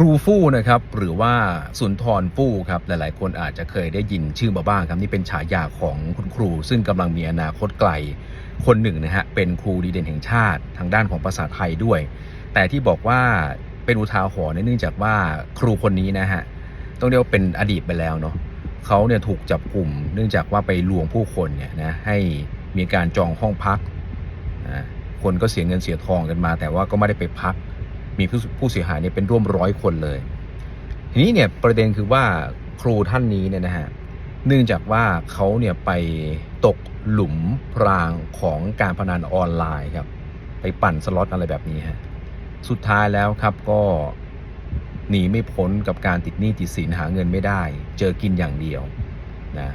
ครูฟู่นะครับหรือว่าสุนทรฟู่ครับหลายๆ คนอาจจะเคยได้ยินชื่อมาบ้างครับนี่เป็นฉายาของคุณครู ซึ่งกำลังมีอนาคตไกลคนหนึ่งนะฮะเป็นครูดีเด่นแห่งชาติทางด้านของภาษาไทยด้วย แต่ที่บอกว่าเป็นอุทาหรณ์เนื่องจากว่าครูคนนี้นะฮะต้องเรียกว่าเป็นอดีตไปแล้วเนาะเขาเนี่ยถูกจับกลุ่ม เนื่องจากว่าไปลวงผู้คนเนี่ยนะให้มีการจองห้องพักคนก็เสียเงินเสียทองกันมา แต่ว่าก็ไม่ได้ไปพัก มีผู้ผู้เสียหายเนี่ยเป็นร่วมร้อยคนเลย ทีนี้เนี่ยประเด็นคือว่าครูท่านนี้เนี่ยนะฮะเนื่องจากว่าเขาเนี่ยไปตกหลุมพรางของการพนันออนไลน์ครับ ไปปั่นสล็อตอะไรแบบนี้ฮะสุดท้ายแล้วครับก็หนีไม่พ้นกับการติดหนี้ติดสินหาเงินไม่ได้ เจอกินอย่างเดียวนะ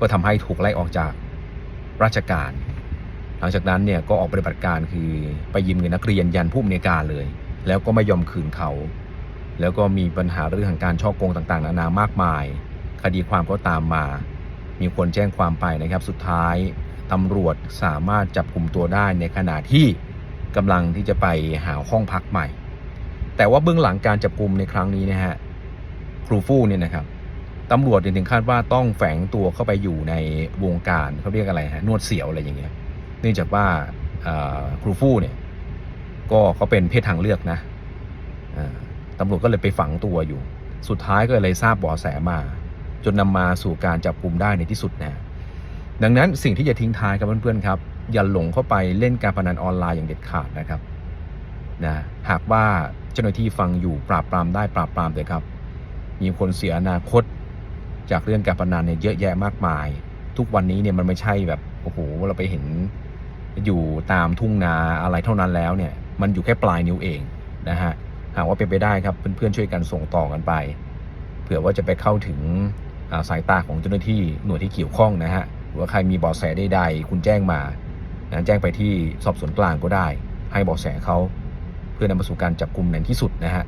ก็ทำให้ถูกไล่ออกจากราชการ หลังจากนั้นเนี่ยก็ออกปฏิบัติการคือไปยืมเงินนักเรียนยันผู้อำนวยการเลย แล้วก็ไม่ยอมคืนเขา แล้วก็มีปัญหาเรื่องของการช่อโกงต่างๆ นานามากมาย คดีความก็ตามมา มีคนแจ้งความไปนะครับ สุดท้ายตำรวจสามารถจับกลุ่มตัวได้ในขณะที่กำลังที่จะไปหาห้องพักใหม่ แต่ว่าเบื้องหลังการจับกลุ่มในครั้งนี้นะฮะครูฟู่เนี่ยนะครับตำรวจเนี่ยถึงคาดว่าต้องแฝงตัวเข้าไปอยู่ในวงการเขาเรียกอะไรฮะนวดเสียวอะไรอย่างเงี้ย เนื่องจากว่าครูฟู่เนี่ย ก็เขาเป็นเพศทางเลือกนะตำรวจก็เลยไปฝังตัวอยู่ สุดท้ายก็เลยทราบเบาะแสมา จนนำมาสู่การจับกลุ่มได้ในที่สุดนะดังนั้นสิ่งที่จะทิ้งท้ายกับเพื่อนๆครับ อย่าหลงเข้าไปเล่นการพนันออนไลน์อย่างเด็ดขาดนะครับนะหากว่าเจ้าหน้าที่ฟังอยู่ปราบปรามได้ปราบปรามเลยครับ มีคนเสียอนาคต จากเรื่องการพนันเนี่ยเยอะแยะมากมาย ทุกวันนี้เนี่ยมันไม่ใช่แบบโอ้โหเราไปเห็นอยู่ตามทุ่งนาอะไรเท่านั้นแล้วเนี่ย มันอยู่แค่ปลายนิ้วเองนะฮะหากว่าเป็นไปได้ครับเพื่อนๆช่วยกันส่งต่อกันไป เผื่อว่าจะไปเข้าถึงาสายตาของเจ้าหน้าที่หน่วยที่เกี่ยวข้องนะฮะหรือว่าใครมีเบาะแสใดๆคุณแจ้งมานะแจ้งไปที่สอบสวนกลางก็ได้ ให้เบาะแสเขาเพื่อนำมาสู่การจับกลุ่มในที่สุดนะฮะ